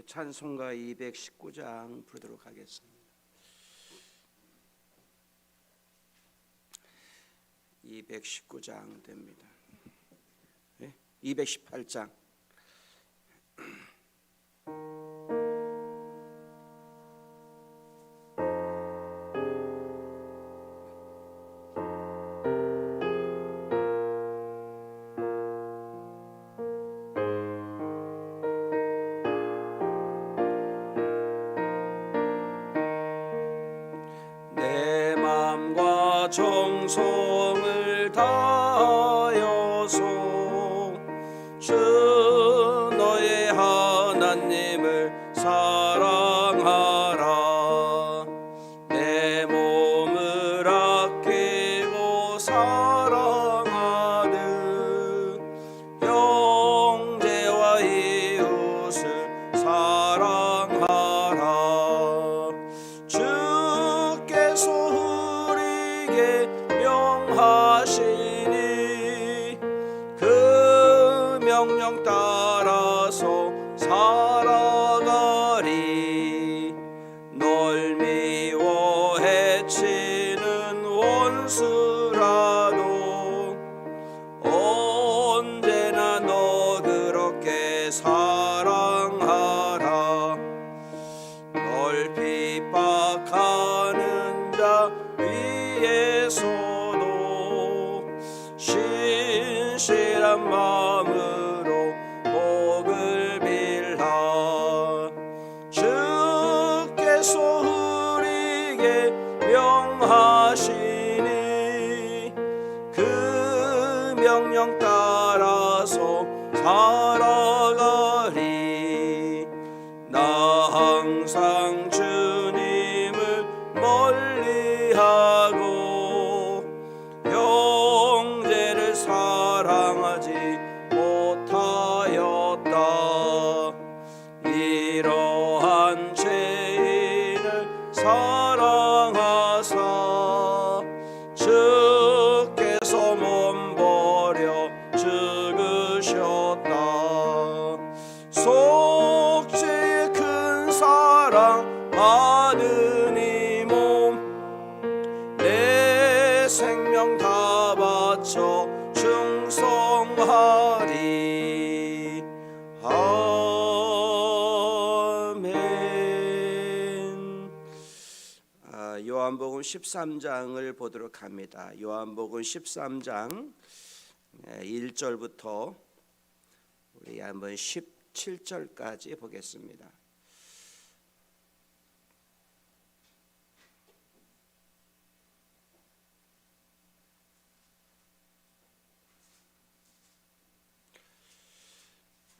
우리 찬송가 219장 부르도록 하겠습니다. 219장 됩니다. 네? 218장. 정성 따 따라 충성하리. 아멘. 아, 요한복음 13장을 보도록 합니다. 요한복음 13장 1절부터 우리 한번 17절까지 보겠습니다.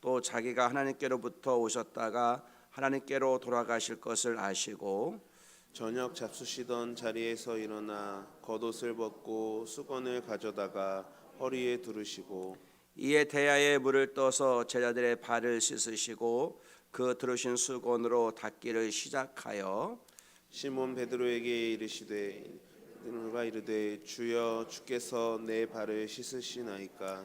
또 자기가 하나님께로부터 오셨다가 하나님께로 돌아가실 것을 아시고 저녁 잡수시던 자리에서 일어나 겉옷을 벗고 수건을 가져다가 허리에 두르시고 이에 대야에 물을 떠서 제자들의 발을 씻으시고 그 들으신 수건으로 닦기를 시작하여 시몬 베드로에게 이르시되 누가 이르되 주여 주께서 내 발을 씻으시나이까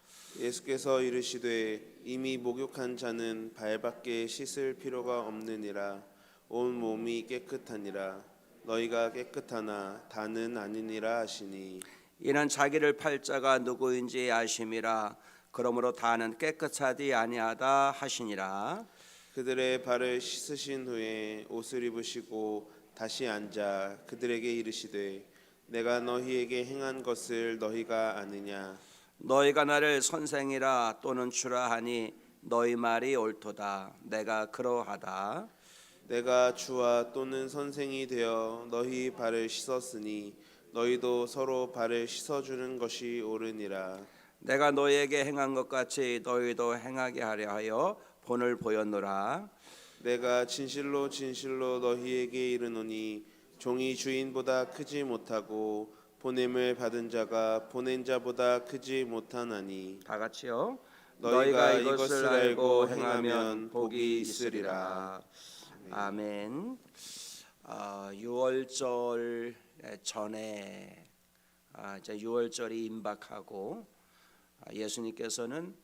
예수께서 이르시되 이미 목욕한 자는 발밖에 씻을 필요가 없느니라. 온 몸이 깨끗하니라. 너희가 깨끗하나 다는 아니니라 하시니 이는 자기를 팔 자가 누구인지 아심이라 그러므로 다는 깨끗하디 아니하다 하시니라 그들의 발을 씻으신 후에 옷을 입으시고 다시 앉아 그들에게 이르시되 내가 너희에게 행한 것을 너희가 아느냐 너희가 나를 선생이라 또는 주라 하니 너희 말이 옳도다. 내가 그러하다. 내가 주와 또는 선생이 되어 너희 발을 씻었으니 너희도 서로 발을 씻어 주는 것이 옳으니라. 내가 너희에게 행한 것 같이 너희도 행하게 하려 하여 본을 보였노라. 내가 진실로 진실로 너희에게 이르노니 종이 주인보다 크지 못하고 보냄을 받은 자가 보낸 자보다 크지 못하나니 다 같이요. 너희가 이것을 알고 행하면 복이 있으리라. 아멘. 아, 6월절 전에 아, 이제 6월절이 임박하고 아, 예수님께서는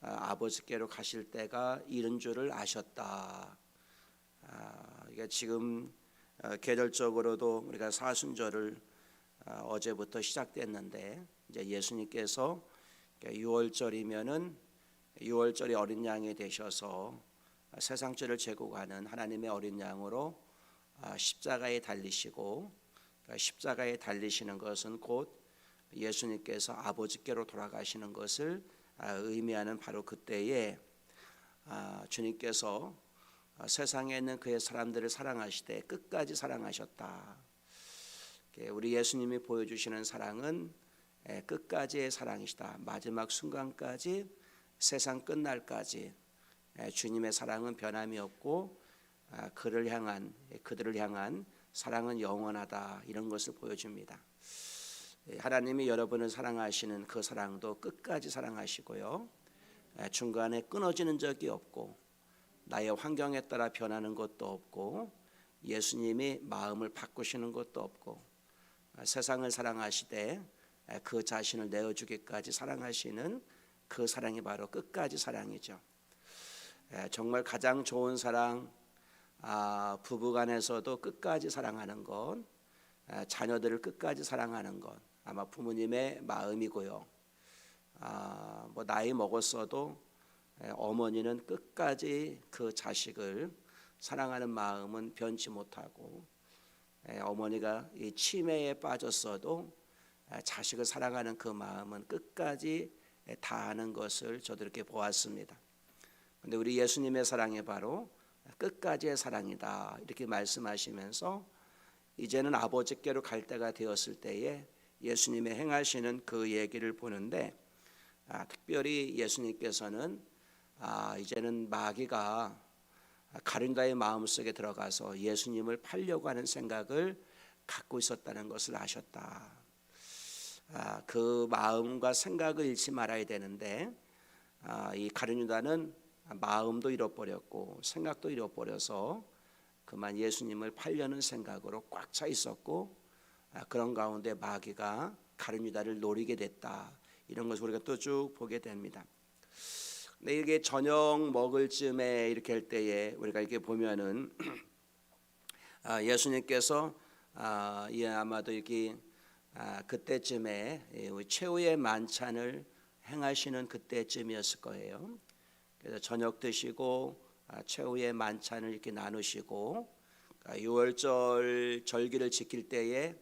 아, 아버지께로 가실 때가 이른 줄을 아셨다. 아, 이게 지금 어, 계절적으로도 우리가 사순절을 아, 어제부터 시작됐는데 이제 예수님께서 6월절이면은 6월절이 어린 양이 되셔서 세상 죄를 제고 가는 하나님의 어린 양으로 아, 십자가에 달리시고 그러니까 십자가에 달리시는 것은 곧 예수님께서 아버지께로 돌아가시는 것을 아, 의미하는 바로 그때에 아, 주님께서 아, 세상에 있는 그의 사람들을 사랑하시되 끝까지 사랑하셨다. 우리 예수님이 보여주시는 사랑은 예, 끝까지의 사랑이시다. 마지막 순간까지 세상 끝날까지 예, 주님의 사랑은 변함이 없고 아, 그를 향한 예, 그들을 향한 사랑은 영원하다 이런 것을 보여줍니다. 예, 하나님이 여러분을 사랑하시는 그 사랑도 끝까지 사랑하시고요. 예, 중간에 끊어지는 적이 없고 나의 환경에 따라 변하는 것도 없고 예수님이 마음을 바꾸시는 것도 없고 아, 세상을 사랑하시되 에, 그 자신을 내어 주기까지 사랑하시는 그 사랑이 바로 끝까지 사랑이죠. 에, 정말 가장 좋은 사랑, 아, 부부간에서도 끝까지 사랑하는 것, 에, 자녀들을 끝까지 사랑하는 것, 아마 부모님의 마음이고요. 아, 뭐 나이 먹었어도 에, 어머니는 끝까지 그 자식을 사랑하는 마음은 변치 못하고 에, 어머니가 이 치매에 빠졌어도 에, 자식을 사랑하는 그 마음은 끝까지 에, 다하는 것을 저도 이렇게 보았습니다. 근데 우리 예수님의 사랑이 바로 끝까지의 사랑이다 이렇게 말씀하시면서 이제는 아버지께로 갈 때가 되었을 때에 예수님의 행하시는 그 얘기를 보는데 아, 특별히 예수님께서는 아, 이제는 마귀가 가룟다의 마음속에 들어가서 예수님을 팔려고 하는 생각을 갖고 있었다는 것을 아셨다. 아, 그 마음과 생각을 잃지 말아야 되는데 아, 이 가룟유다는 마음도 잃어버렸고 생각도 잃어버려서 그만 예수님을 팔려는 생각으로 꽉 차 있었고 아, 그런 가운데 마귀가 가룟유다를 노리게 됐다. 이런 것을 우리가 또 쭉 보게 됩니다. 근데 이게 저녁 먹을 쯤에 이렇게 할 때에 우리가 이렇게 보면은 아, 예수님께서 아, 예, 아마도 이렇게 아, 그때쯤에 예, 최후의 만찬을 행하시는 그때쯤이었을 거예요. 그래서 저녁 드시고 아, 최후의 만찬을 이렇게 나누시고 아, 6월절 절기를 지킬 때에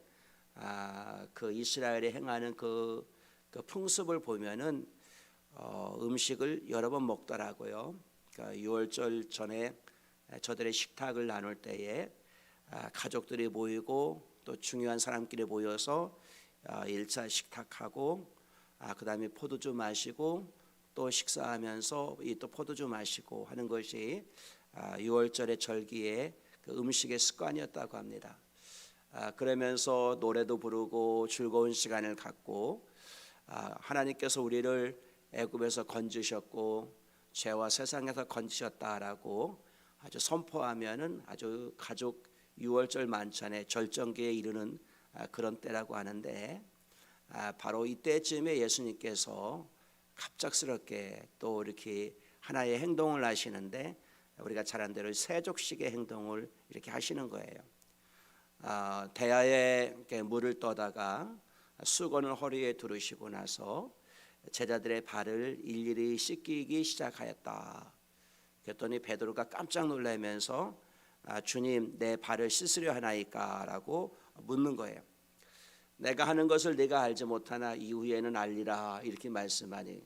아, 그 이스라엘이 행하는 그, 그 풍습을 보면은 어, 음식을 여러 번 먹더라고요. 그러니까 6월절 전에 저들의 식탁을 나눌 때에 아, 가족들이 모이고 또 중요한 사람끼리 모여서 아, 1차 식탁하고 아, 그다음에 포도주 마시고 또 식사하면서 이 또 포도주 마시고 하는 것이 아, 6월절의 절기의 그 음식의 습관이었다고 합니다. 아, 그러면서 노래도 부르고 즐거운 시간을 갖고 아, 하나님께서 우리를 애굽에서 건지셨고 죄와 세상에서 건지셨다라고 아주 선포하면은 아주 가족 6월절 만찬의 절정기에 이르는 아, 그런 때라고 하는데 아, 바로 이때쯤에 예수님께서 갑작스럽게 또 이렇게 하나의 행동을 하시는데 우리가 잘한 대로 세족식의 행동을 이렇게 하시는 거예요. 아, 대야에 물을 떠다가 수건을 허리에 두르시고 나서 제자들의 발을 일일이 씻기기 시작하였다. 그랬더니 베드로가 깜짝 놀라면서 아, 주님 내 발을 씻으려 하나이까라고 묻는 거예요. 내가 하는 것을 내가 알지 못하나 이후에는 알리라 이렇게 말씀하니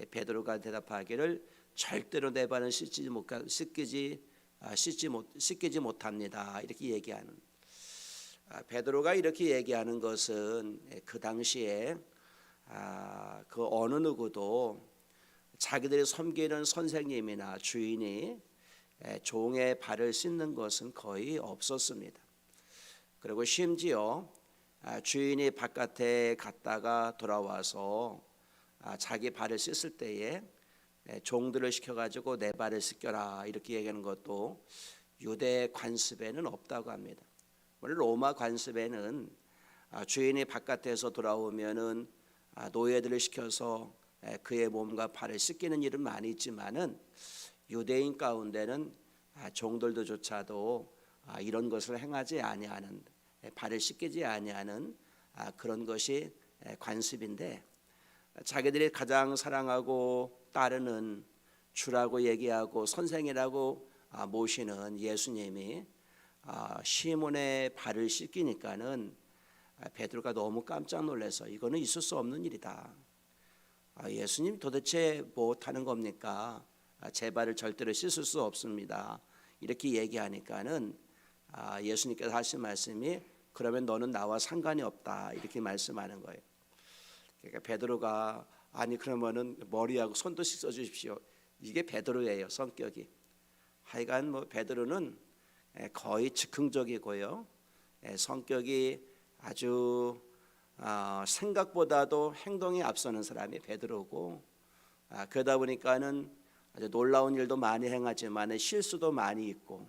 예, 베드로가 대답하기를 절대로 내 발은 씻지 못 씻기지 아, 씻지 못 씻기지 못합니다 이렇게 얘기하는 아, 베드로가 이렇게 얘기하는 것은 예, 그 당시에 아, 그 어느 누구도 자기들이 섬기는 선생님이나 주인이 에, 종의 발을 씻는 것은 거의 없었습니다. 그리고 심지어 아, 주인이 바깥에 갔다가 돌아와서 아, 자기 발을 씻을 때에 에, 종들을 시켜가지고 내 발을 씻겨라 이렇게 얘기하는 것도 유대 관습에는 없다고 합니다. 원래 로마 관습에는 아, 주인이 바깥에서 돌아오면은 아, 노예들을 시켜서 에, 그의 몸과 발을 씻기는 일은 많이 있지만은 유대인 가운데는 아, 종들도조차도 아, 이런 것을 행하지 아니하는 에, 발을 씻기지 아니하는 아, 그런 것이 에, 관습인데 자기들이 가장 사랑하고 따르는 주라고 얘기하고 선생이라고 아, 모시는 예수님이 아, 시몬의 발을 씻기니까는 아, 베드로가 너무 깜짝 놀라서 이거는 있을 수 없는 일이다. 아, 예수님 도대체 뭐 하는 겁니까? 아, 제 발을 절대로 씻을 수 없습니다. 이렇게 얘기하니까는 아, 예수님께서 하신 말씀이 그러면 너는 나와 상관이 없다 이렇게 말씀하는 거예요. 그러니까 베드로가 아니 그러면은 머리하고 손도 씻어 주십시오. 이게 베드로예요 성격이. 하여간 뭐 베드로는 에, 거의 즉흥적이고요. 에, 성격이 아주 아, 생각보다도 행동이 앞서는 사람이 베드로고 아, 그러다 보니까는 아주 놀라운 일도 많이 행하지만 실수도 많이 있고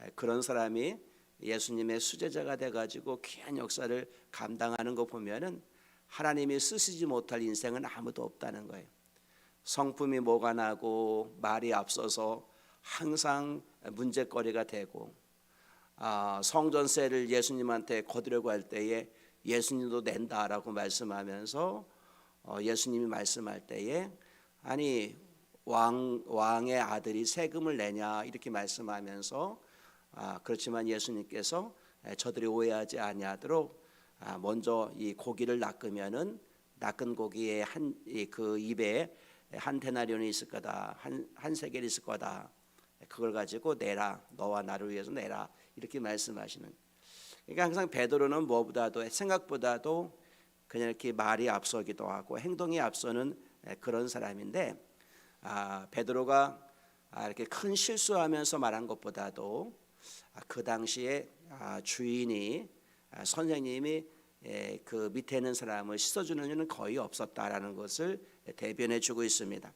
에, 그런 사람이 예수님의 수제자가 돼가지고 귀한 역사를 감당하는 거 보면은 하나님이 쓰시지 못할 인생은 아무도 없다는 거예요. 성품이 뭐가 나고 말이 앞서서 항상 문제거리가 되고 아, 성전세를 예수님한테 거두려고 할 때에 예수님도 낸다라고 말씀하면서 어, 예수님이 말씀할 때에 아니 왕 왕의 아들이 세금을 내냐 이렇게 말씀하면서 아, 그렇지만 예수님께서 에, 저들이 오해하지 아니하도록 아, 먼저 이 고기를 낚으면은 낚은 고기에 한그 입에 한 데나리온이 있을 거다 한 한 세겔이 있을 거다. 그걸 가지고 내라 너와 나를 위해서 내라 이렇게 말씀하시는 그러니까 항상 베드로는 뭐보다도 생각보다도 그냥 이렇게 말이 앞서기도 하고 행동이 앞서는 그런 사람인데 아, 베드로가 아, 이렇게 큰 실수하면서 말한 것보다도 아, 그 당시에 아, 주인이 아, 선생님이 에, 그 밑에 있는 사람을 씻어주는 일은 거의 없었다라는 것을 대변해 주고 있습니다.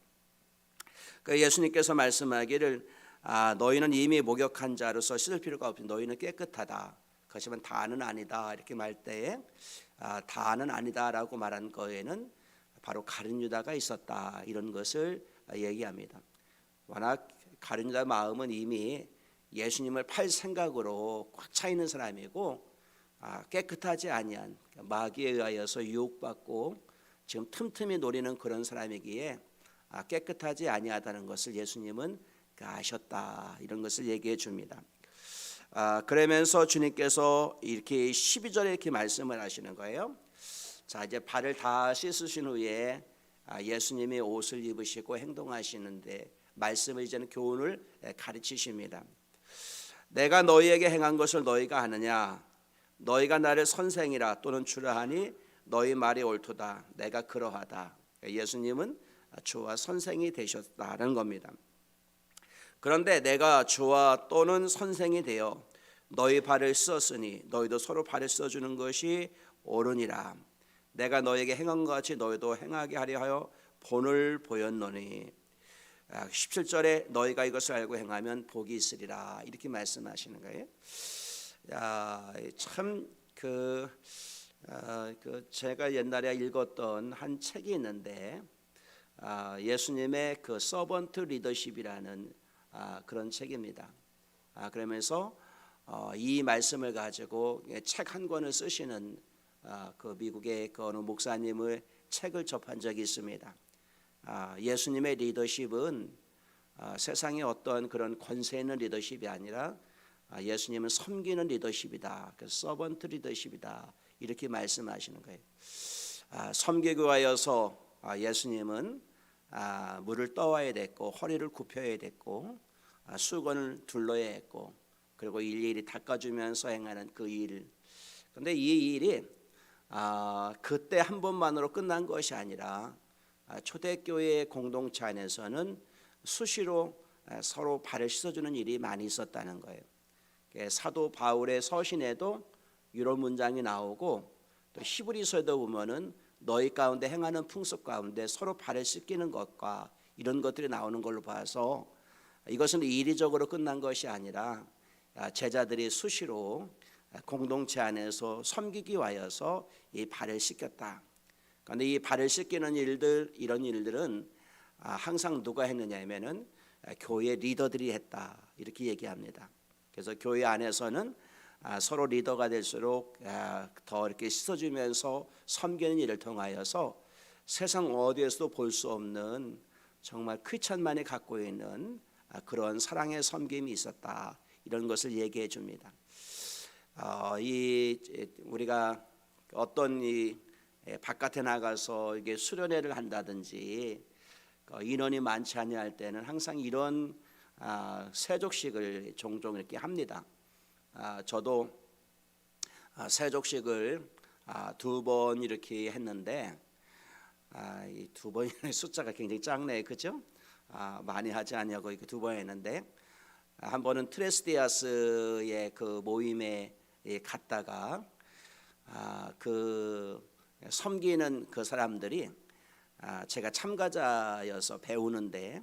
그 예수님께서 말씀하기를 아, 너희는 이미 목욕한 자로서 씻을 필요가 없이 너희는 깨끗하다. 그렇지만 다는 아니다 이렇게 말 때에 아, 다는 아니다라고 말한 거에는 바로 가룟 유다가 있었다 이런 것을 얘기합니다. 워낙 가룟 유다 마음은 이미 예수님을 팔 생각으로 꽉 차 있는 사람이고 아, 깨끗하지 아니한 마귀에 의하여서 유혹받고 지금 틈틈이 노리는 그런 사람이기에 아, 깨끗하지 아니하다는 것을 예수님은 아셨다 이런 것을 얘기해 줍니다. 아, 그러면서 주님께서 이렇게 12절에 이렇게 말씀을 하시는 거예요. 자 이제 발을 다 씻으신 후에 아, 예수님이 옷을 입으시고 행동하시는데 말씀을 이제는 교훈을 가르치십니다. 내가 너희에게 행한 것을 너희가 하느냐? 너희가 나를 선생이라 또는 주라 하니 너희 말이 옳도다. 내가 그러하다. 예수님은 주와 선생이 되셨다는 겁니다. 그런데 내가 주와 또는 선생이 되어 너희 발을 씻었으니 너희도 서로 발을 씻어주는 것이 옳으니라. 내가 너에게 행한 것 같이 너희도 행하게 하려 하여 본을 보였노니 17절에 너희가 이것을 알고 행하면 복이 있으리라 이렇게 말씀하시는 거예요. 야, 참그 어, 그 제가 옛날에 읽었던 한 책이 있는데 아, 예수님의 그 서번트 리더십이라는 아, 그런 책입니다. 아, 그러면서 어, 이 말씀을 가지고 책 한 권을 쓰시는 아, 그 미국의 그 어느 목사님의 책을 접한 적이 있습니다. 아, 예수님의 리더십은 아, 세상의 어떤 그런 권세 있는 리더십이 아니라 아, 예수님은 섬기는 리더십이다. 그 서번트 리더십이다. 이렇게 말씀하시는 거예요. 아, 섬기고 하여서 아, 예수님은 아, 물을 떠와야 됐고 허리를 굽혀야 됐고 아, 수건을 둘러야 했고 그리고 일일이 닦아주면서 행하는 그 일. 근데 이 일이 아, 그때 한 번만으로 끝난 것이 아니라 아, 초대교회 공동체 안에서는 수시로 아, 서로 발을 씻어주는 일이 많이 있었다는 거예요. 예, 사도 바울의 서신에도 이런 문장이 나오고 또 히브리서에도 보면은 너희 가운데 행하는 풍습 가운데 서로 발을 씻기는 것과 이런 것들이 나오는 걸로 봐서 이것은 이리적으로 끝난 것이 아니라 아, 제자들이 수시로 공동체 안에서 섬기기 위하여서 이 발을 씻겼다. 그런데 이 발을 씻기는 일들 이런 일들은 아, 항상 누가 했느냐면은 아, 교회 리더들이 했다 이렇게 얘기합니다. 그래서 교회 안에서는 아, 서로 리더가 될수록 아, 더 이렇게 씻어주면서 섬기는 일을 통하여서 세상 어디에서도 볼 수 없는 정말 크리스천만이 갖고 있는 아, 그런 사랑의 섬김이 있었다 이런 것을 얘기해 줍니다. 어, 이 우리가 어떤 이 예, 바깥에 나가서 이게 수련회를 한다든지 그 인원이 많지 않을 때는 항상 이런 아, 세족식을 종종 이렇게 합니다. 아, 저도 아, 세족식을 아, 두번 이렇게 했는데 아, 이두 번의 숫자가 굉장히 작네, 그죠? 아, 많이 하지 않냐고 이렇게 두 번 했는데 아, 한 번은 트레스디아스의 그 모임에 예, 갔다가 아, 그 섬기는 그 사람들이 아, 제가 참가자여서 배우는데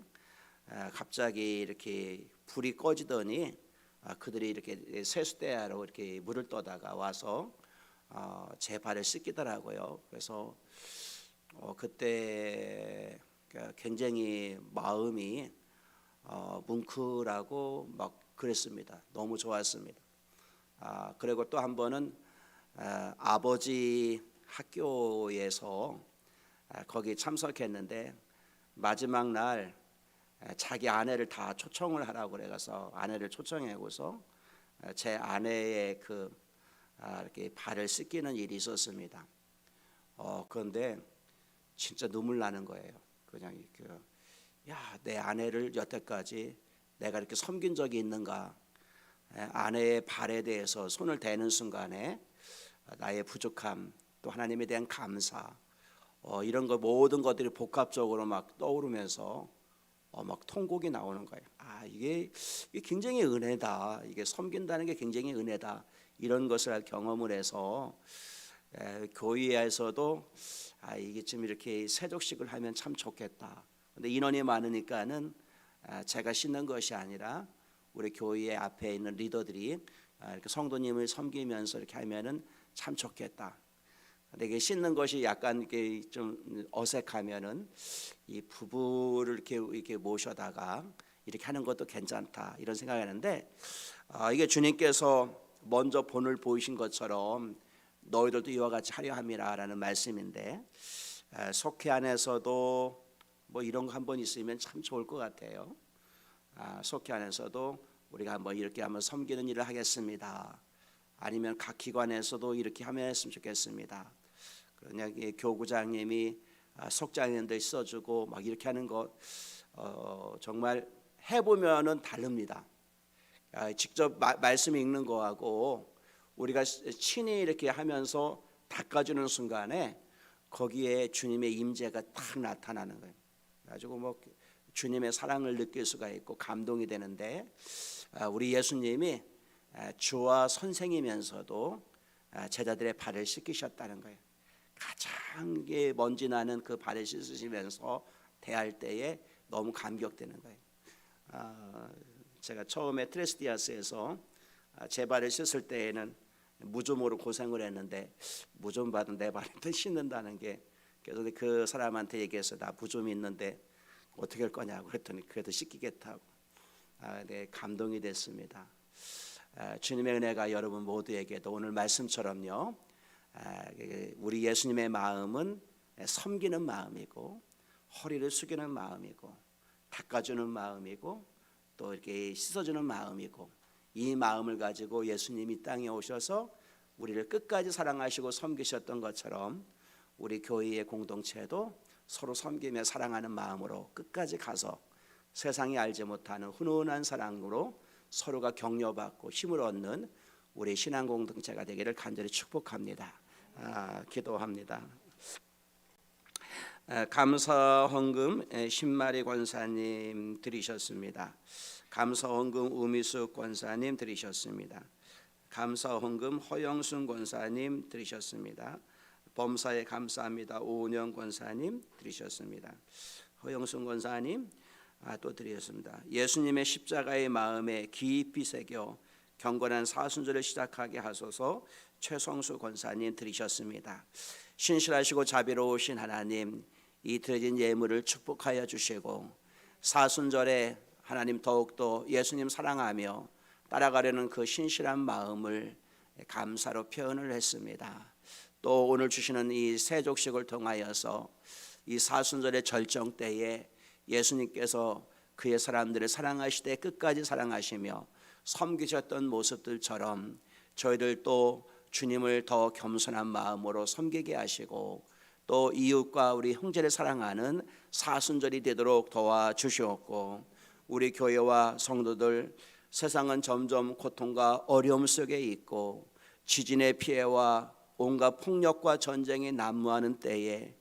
아, 갑자기 이렇게 불이 꺼지더니 아, 그들이 이렇게 세수대야로 이렇게 물을 떠다가 와서 어, 제 발을 씻기더라고요. 그래서 어, 그때 그 굉장히 마음이 어, 뭉클하고 막 그랬습니다. 너무 좋았습니다. 아, 그리고 또 한 번은 아, 아버지 학교에서 아, 거기 참석했는데 마지막 날 아, 자기 아내를 다 초청을 하라고 그래서 아내를 초청하고서 아, 제 아내의 그 아, 이렇게 발을 씻기는 일이 있었습니다. 어 그런데 진짜 눈물 나는 거예요. 그냥 이렇게 야내 아내를 여태까지 내가 이렇게 섬긴 적이 있는가? 에, 아내의 발에 대해서 손을 대는 순간에 나의 부족함 또 하나님에 대한 감사 어, 이런 거 모든 것들이 복합적으로 막 떠오르면서 어, 막 통곡이 나오는 거예요. 아 이게, 이게 굉장히 은혜다. 이게 섬긴다는 게 굉장히 은혜다. 이런 것을 경험을 해서 에, 교회에서도 아 이게 좀 이렇게 세족식을 하면 참 좋겠다. 근데 인원이 많으니까는 아, 제가 씻는 것이 아니라 우리 교회 앞에 있는 리더들이 아, 이렇게 성도님을 섬기면서 이렇게 하면은 참 좋겠다. 이게 씻는 것이 약간 이게 좀 어색하면은 이 부부를 이렇게 이렇게 모셔다가 이렇게 하는 것도 괜찮다 이런 생각하는데 아, 이게 주님께서 먼저 본을 보이신 것처럼 너희들도 이와 같이 하려 함이라라는 말씀인데 에, 속회 안에서도 뭐 이런 거 한번 있으면 참 좋을 것 같아요. 아, 속회 안에서도 우리가 한번 이렇게 한번 섬기는 일을 하겠습니다. 아니면 각 기관에서도 이렇게 하면 했으면 좋겠습니다. 그냥 이 교구장님이 아, 속장님들 써주고 막 이렇게 하는 것 어, 정말 해보면은 다릅니다. 아, 직접 마, 말씀 읽는 거하고 우리가 친히 이렇게 하면서 닦아주는 순간에 거기에 주님의 임재가 딱 나타나는 거예요. 가지고 뭐 주님의 사랑을 느낄 수가 있고 감동이 되는데 아, 우리 예수님이 아, 주와 선생이면서도 아, 제자들의 발을 씻기셨다는 거예요. 가장 먼지 나는 그 발을 씻으시면서 대할 때에 너무 감격되는 거예요. 아, 제가 처음에 트레스디아스에서 아, 제 발을 씻을 때에는 무좀으로 고생을 했는데 무좀 받은 내 발을 씻는다는 게 그래서 그 사람한테 얘기해서 나 무좀이 있는데 어떻게 할 거냐고 그랬더니 그래도 씻기겠다고 아, 네, 감동이 됐습니다. 아, 주님의 은혜가 여러분 모두에게도 오늘 말씀처럼요. 아, 우리 예수님의 마음은 섬기는 마음이고 허리를 숙이는 마음이고 닦아주는 마음이고 또 이렇게 씻어주는 마음이고 이 마음을 가지고 예수님이 땅에 오셔서 우리를 끝까지 사랑하시고 섬기셨던 것처럼 우리 교회의 공동체도 서로 섬기며 사랑하는 마음으로 끝까지 가서 세상이 알지 못하는 훈훈한 사랑으로 서로가 격려받고 힘을 얻는 우리 신앙 공동체가 되기를 간절히 축복합니다. 아, 기도합니다. 아, 감사 헌금 에, 신마리 권사님 드리셨습니다. 감사 헌금 우미숙 권사님 드리셨습니다. 감사 헌금 허영순 권사님 드리셨습니다. 범사에 감사합니다. 오은영 권사님 드리셨습니다. 허영순 권사님 아, 또 드리셨습니다. 예수님의 십자가의 마음에 깊이 새겨 경건한 사순절을 시작하게 하소서 최성수 권사님 드리셨습니다. 신실하시고 자비로우신 하나님 이 드려진 예물을 축복하여 주시고 사순절에 하나님 더욱더 예수님 사랑하며 따라가려는 그 신실한 마음을 감사로 표현을 했습니다. 또 오늘 주시는 이 세족식을 통하여서 이 사순절의 절정 때에 예수님께서 그의 사람들을 사랑하시되 끝까지 사랑하시며 섬기셨던 모습들처럼 저희들도 주님을 더 겸손한 마음으로 섬기게 하시고 또 이웃과 우리 형제를 사랑하는 사순절이 되도록 도와 주시옵고 우리 교회와 성도들 세상은 점점 고통과 어려움 속에 있고 지진의 피해와 온갖 폭력과 전쟁이 난무하는 때에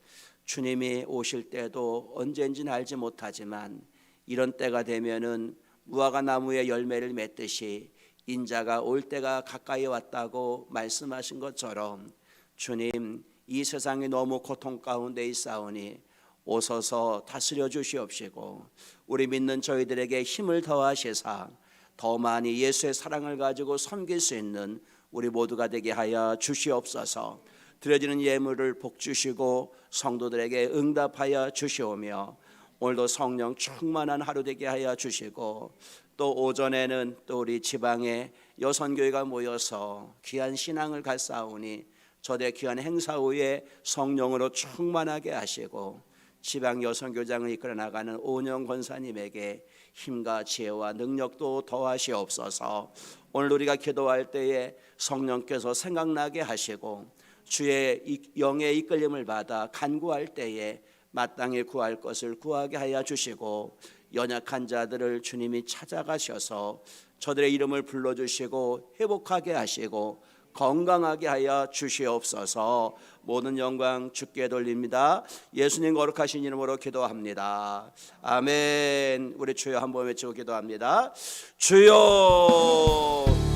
주님이 오실 때도 언제인지는 알지 못하지만 이런 때가 되면은 무화과 나무의 열매를 맺듯이 인자가 올 때가 가까이 왔다고 말씀하신 것처럼 주님 이 세상이 너무 고통 가운데 있사오니 오소서 다스려 주시옵시고 우리 믿는 저희들에게 힘을 더하시사 더 많이 예수의 사랑을 가지고 섬길 수 있는 우리 모두가 되게 하여 주시옵소서. 드려지는 예물을 복 주시고 성도들에게 응답하여 주시오며 오늘도 성령 충만한 하루 되게 하여 주시고 또 오전에는 또 우리 지방의 여선교회가 모여서 귀한 신앙을 갈사오니 저대 귀한 행사 후에 성령으로 충만하게 하시고 지방 여선교장을 이끌어 나가는 오영 권사님에게 힘과 지혜와 능력도 더하시옵소서. 오늘 우리가 기도할 때에 성령께서 생각나게 하시고 주의 이- 영의 이끌림을 받아 간구할 때에 마땅히 구할 것을 구하게 하여 주시고 연약한 자들을 주님이 찾아가셔서 저들의 이름을 불러 주시고 회복하게 하시고 건강하게 하여 주시옵소서. 모든 영광 주께 돌립니다. 예수님 거룩하신 이름으로 기도합니다. 아멘. 우리 주여 한번 외치고 기도합니다. 주여